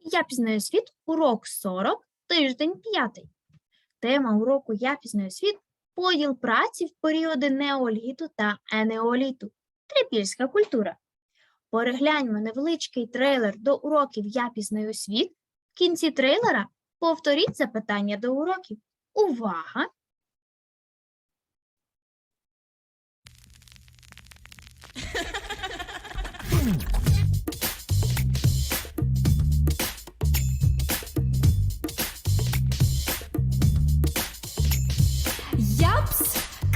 Я пізнаю світ, урок 40, тиждень 5. Тема уроку Я пізнаю світ поділ праці в періоди неоліту та енеоліту. Трипільська культура. Перегляньмо невеличкий трейлер до уроків Я пізнаю світ. В кінці трейлера повторіть запитання до уроків. Увага!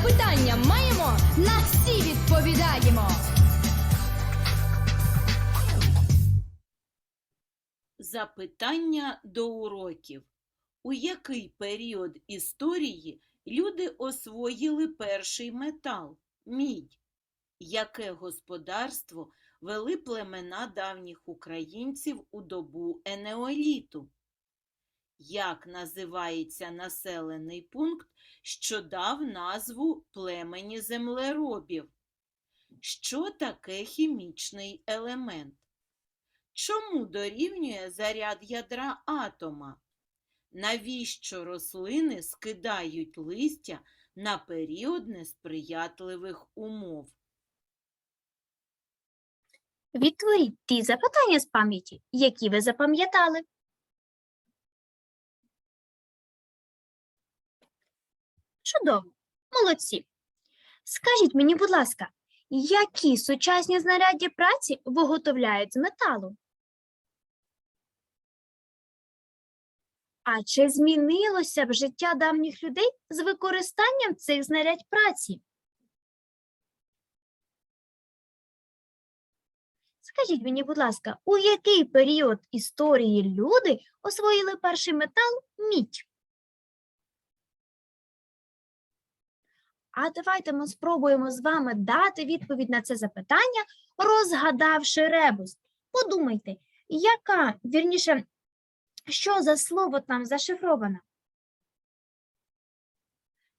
Запитання маємо, на всі відповідаємо. Запитання до уроків. У який період історії люди освоїли перший метал мідь? Яке господарство вели племена давніх українців у добу енеоліту? Як називається населений пункт, що дав назву племені землеробів? Що таке хімічний елемент? Чому дорівнює заряд ядра атома? Навіщо рослини скидають листя на період несприятливих умов? Відтворіть ті запитання з пам'яті, які ви запам'ятали. Чудово, молодці. Скажіть мені, будь ласка, які сучасні знаряддя праці виготовляють з металу? А чи змінилося б життя давніх людей з використанням цих знарядь праці? Скажіть мені, будь ласка, у який період історії люди освоїли перший метал мідь? А давайте ми спробуємо з вами дати відповідь на це запитання, розгадавши ребус. Подумайте, яка, вірніше, що за слово там зашифровано?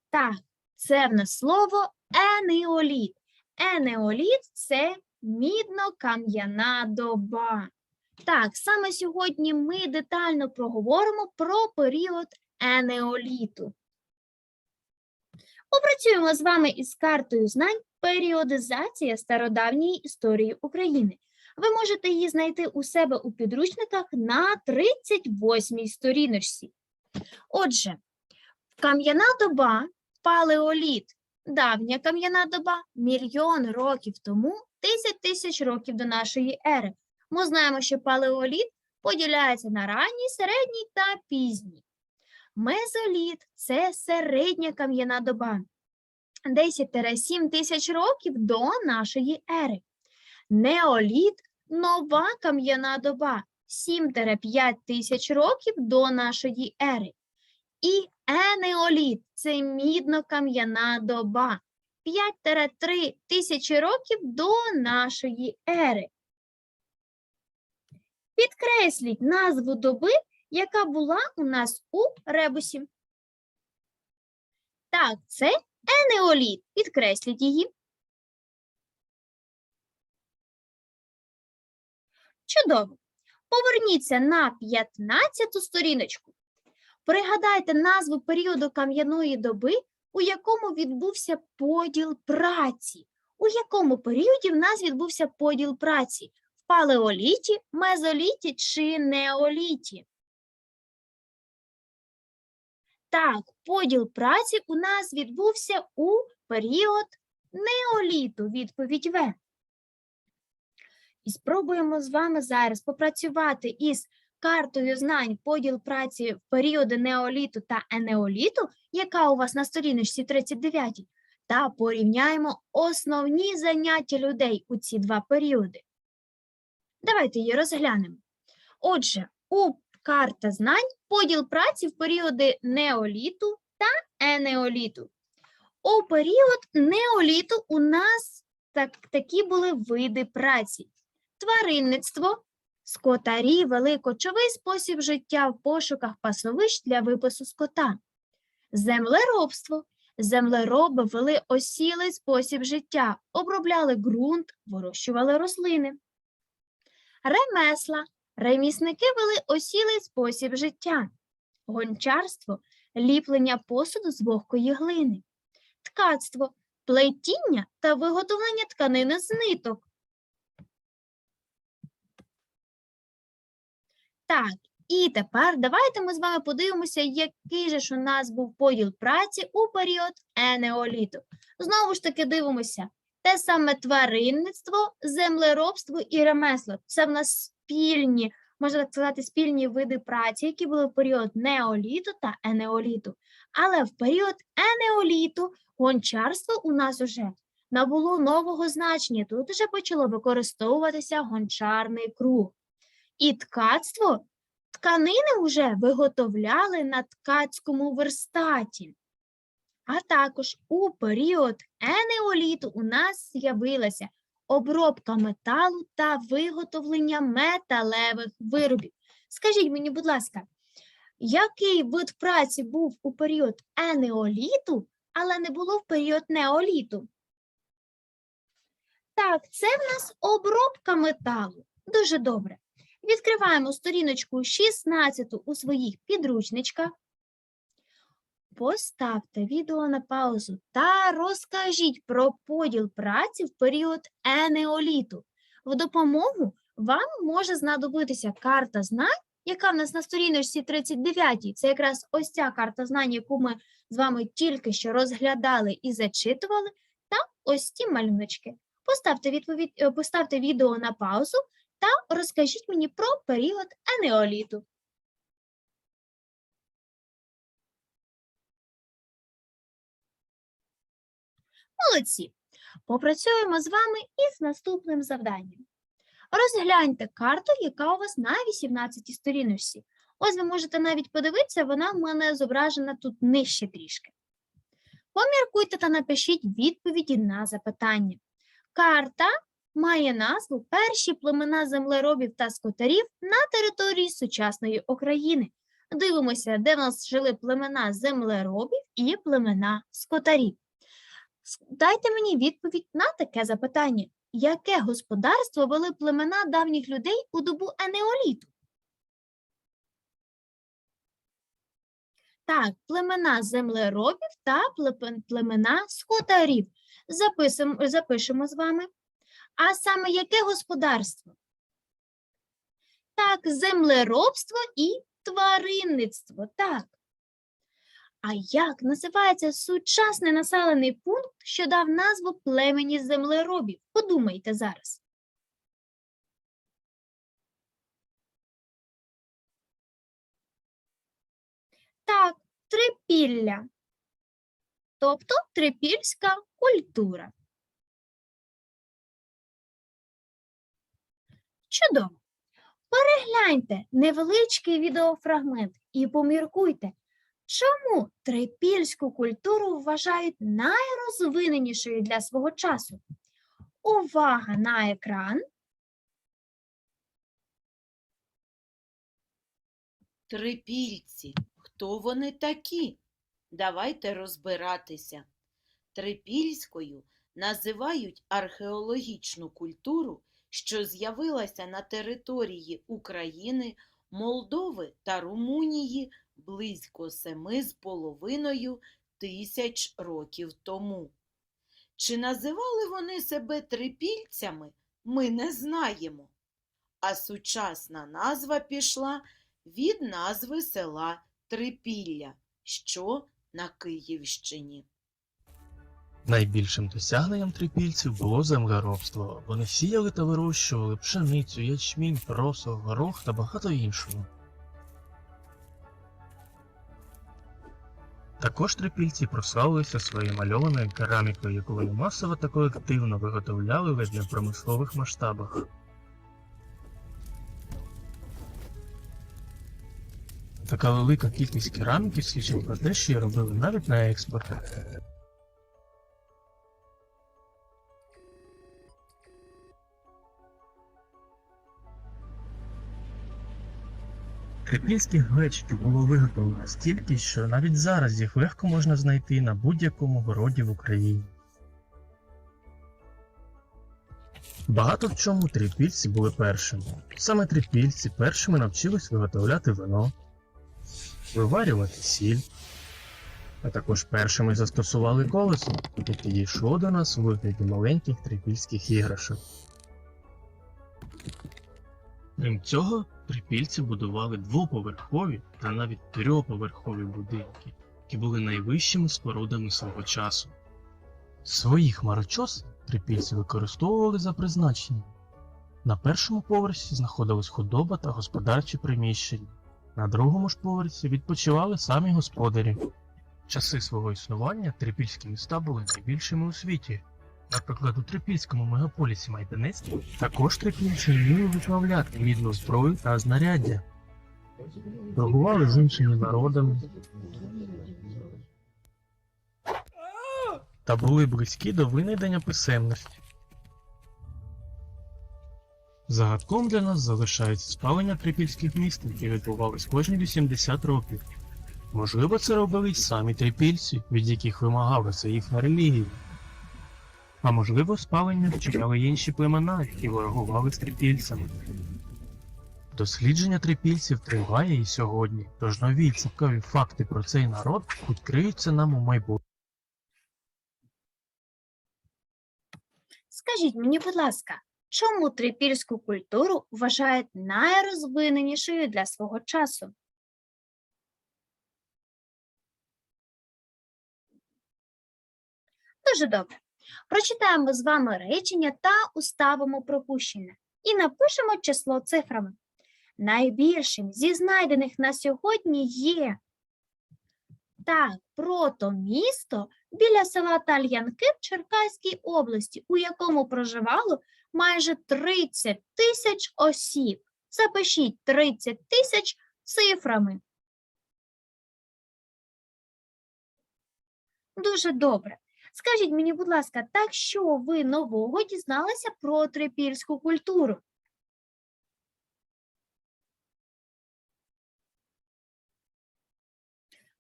Так, це в нас слово енеоліт. Енеоліт це мідно-кам'яна доба. Так, саме сьогодні ми детально проговоримо про період енеоліту. Попрацюємо з вами із картою знань періодизація стародавньої історії України. Ви можете її знайти у себе у підручниках на 38-й сторіночці. Отже, кам'яна доба, палеоліт, давня кам'яна доба, мільйон років тому, 10 тисяч років до нашої ери. Ми знаємо, що палеоліт поділяється на ранній, середній та пізній. Мезоліт це середня кам'яна доба. 10-7 тисяч років до нашої ери. Неоліт нова кам'яна доба 7-5 тисяч років до нашої ери. І енеоліт це мідно-кам'яна доба 5-3 тисячі років до нашої ери. Підкресліть назву доби, яка була у нас у ребусі. Так, це енеоліт. Підкресліть її. Чудово. Поверніться на 15 сторіночку. Пригадайте назву періоду кам'яної доби, у якому відбувся поділ праці. У якому періоді в нас відбувся поділ праці? В палеоліті, мезоліті чи неоліті? Так, поділ праці у нас відбувся у період неоліту. Відповідь В. І спробуємо з вами зараз попрацювати із картою знань поділ праці в періоди неоліту та енеоліту, яка у вас на сторіночці 39, та порівняємо основні заняття людей у ці два періоди. Давайте її розглянемо. Отже, у карта знань поділ праці в періоди неоліту та енеоліту. У період неоліту у нас так, такі були види праці: тваринництво, скотарі вели кочовий спосіб життя в пошуках пасовищ для випасу скота, землеробство. Землероби вели осілий спосіб життя, обробляли ґрунт, вирощували рослини. Ремесла. Ремісники вели осілий спосіб життя. Гончарство ліплення посуду з вогкої глини. Ткацтво плетіння та виготовлення тканини з ниток. Так, і тепер давайте ми з вами подивимося, який же ж у нас був поділ праці у період енеоліту. Знову ж таки дивимося. Те саме тваринництво, землеробство і ремесло. Це в нас спільні, можна так сказати, спільні види праці, які були в період неоліту та енеоліту. Але в період енеоліту гончарство у нас уже набуло нового значення. Тут вже почало використовуватися гончарний круг. І ткацтво тканини вже виготовляли на ткацькому верстаті. А також у період енеоліту у нас з'явилася обробка металу та виготовлення металевих виробів. Скажіть мені, будь ласка, який вид праці був у період енеоліту, але не було в період неоліту? Так, це в нас обробка металу. Дуже добре. Відкриваємо сторіночку 16 у своїх підручничках. Поставте відео на паузу та розкажіть про поділ праці в період енеоліту. В допомогу вам може знадобитися карта знань, яка в нас на сторіночці 39. Це якраз ось ця карта знань, яку ми з вами тільки що розглядали і зачитували, та ось ці малюночки. Поставте, відповідь, е, поставте відео на паузу та розкажіть мені про період енеоліту. Молодці! Попрацюємо з вами із наступним завданням. Розгляньте карту, яка у вас на 18 сторіночці. Ось ви можете навіть подивитися, вона в мене зображена тут нижче трішки. Поміркуйте та напишіть відповіді на запитання. Карта має назву Перші племена землеробів та скотарів на території сучасної України. Дивимося, де в нас жили племена землеробів і племена скотарів. Дайте мені відповідь на таке запитання. Яке господарство вели племена давніх людей у добу енеоліту? Так, племена землеробів та племена скотарів. Записуємо, запишемо з вами. А саме яке господарство? Так, землеробство і тваринництво. Так. А як називається сучасний населений пункт, що дав назву племені землеробів? Подумайте зараз. Так, трипілля. Тобто трипільська культура. Чудово. Перегляньте невеличкий відеофрагмент і поміркуйте, чому трипільську культуру вважають найрозвиненішою для свого часу. Увага на екран. Трипільці. Хто вони такі? Давайте розбиратися. Трипільською називають археологічну культуру, що з'явилася на території України, Молдови та Румунії близько семи з половиною тисяч років тому. Чи називали вони себе трипільцями, ми не знаємо. А сучасна назва пішла від назви села Трипілля, що на Київщині. Найбільшим досягненням трипільців було землеробство. Вони сіяли та вирощували пшеницю, ячмінь, просо, горох та багато іншого. Також трипільці прославилися своєю мальованою керамікою, яку вони масово та колективно виготовляли лише для промислових масштабах. Така велика кількість кераміки свідчить про те, що її робили навіть на експорт. Трипільських глечиків було виготовлено стільки, що навіть зараз їх легко можна знайти на будь-якому городі в Україні. Багато в чому трипільці були першими. Саме трипільці першими навчились виготовляти вино, виварювати сіль, а також першими застосували колесо, яке дійшло до нас у вигляді маленьких трипільських іграшок. Крім цього, трипільці будували двоповерхові та навіть трьохповерхові будинки, які були найвищими спорудами свого часу. Свої хмарочоси трипільці використовували за призначенням. На першому поверсі знаходилась худоба та господарчі приміщення. На другому ж поверсі відпочивали самі господарі. Часи свого існування трипільські міста були найбільшими у світі. Наприклад, у трипільському мегаполісі Майданець також трипільці вміли виправляти мідну зброю та знаряддя. Торгували з іншими народами та були близькі до винайдення писемності. Загадком для нас залишається спалення трипільських міст, які відбувались кожні 80 років. Можливо, це робили й самі трипільці, від яких вимагалася їхня релігія. А можливо, спалення вчиняли інші племена, які ворогували з трипільцями. Дослідження трипільців триває і сьогодні, тож нові цікаві факти про цей народ відкриються нам у майбутньому. Скажіть мені, будь ласка, чому трипільську культуру вважають найрозвиненішою для свого часу? Дуже добре. Прочитаємо з вами речення та уставимо пропущене і напишемо число цифрами. Найбільшим зі знайдених на сьогодні є так, протомісто біля села Тальянки в Черкаській області, у якому проживало майже 30 тисяч осіб. Запишіть 30 тисяч цифрами. Дуже добре. Скажіть мені, будь ласка, так що ви нового дізналися про трипільську культуру?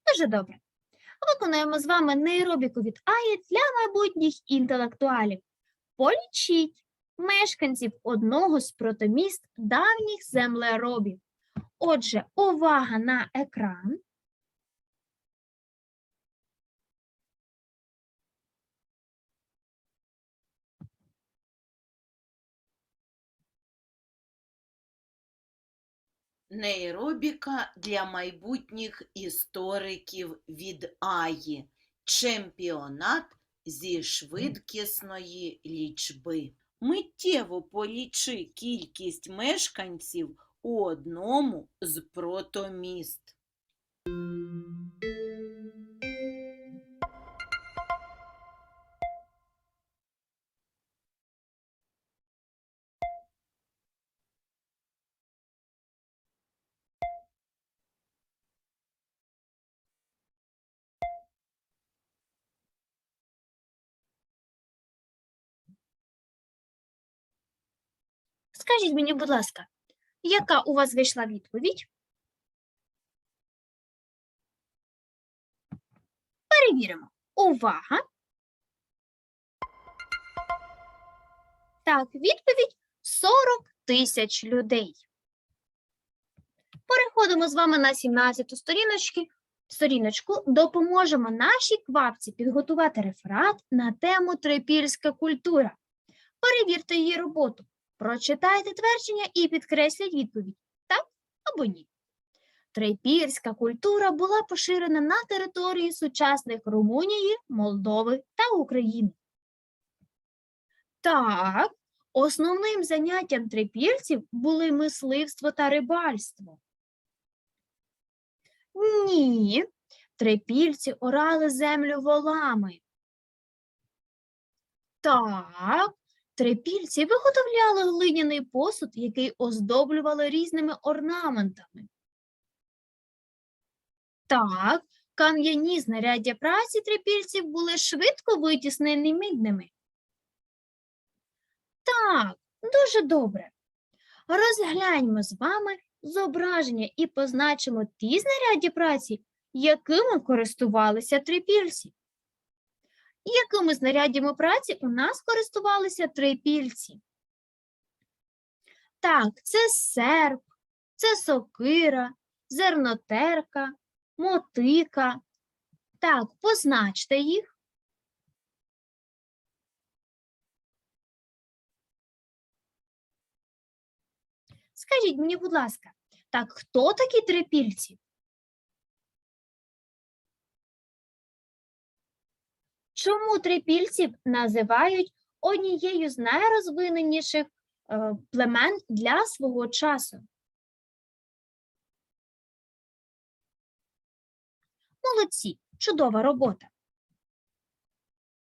Дуже добре. Виконуємо з вами нейробіку від АІ для майбутніх інтелектуалів. Полічіть мешканців одного з протоміст давніх землеробів. Отже, увага на екран. Нейробіка для майбутніх істориків від Аї. Чемпіонат зі швидкісної лічби. Миттєво полічи кількість мешканців у одному з протоміст. Скажіть мені, будь ласка, яка у вас вийшла відповідь? Перевіримо. Увага. Так, відповідь 40 тисяч людей. Переходимо з вами на 17 сторіночки. Сторіночку допоможемо нашій квапці підготувати реферат на тему трипільська культура. Перевірте її роботу. Прочитайте твердження і підкресліть відповідь так або ні. Трипільська культура була поширена на території сучасних Румунії, Молдови та України. Так, основним заняттям трипільців були мисливство та рибальство. Ні, трипільці орали землю волами. Так, Трипільці виготовляли глиняний посуд, який оздоблювали різними орнаментами. Так, кам'яні знаряддя праці трипільців були швидко витіснені мідними. Так, дуже добре. Розгляньмо з вами зображення і позначимо ті знаряддя праці, якими користувалися трипільці. Якими знаряддями праці у нас користувалися трипільці? Так, це серп, це сокира, зернотерка, мотика. Так, позначте їх. Скажіть мені, будь ласка, так хто такі трипільці? Чому трипільців називають однією з найрозвиненіших е, племен для свого часу? Молодці, чудова робота.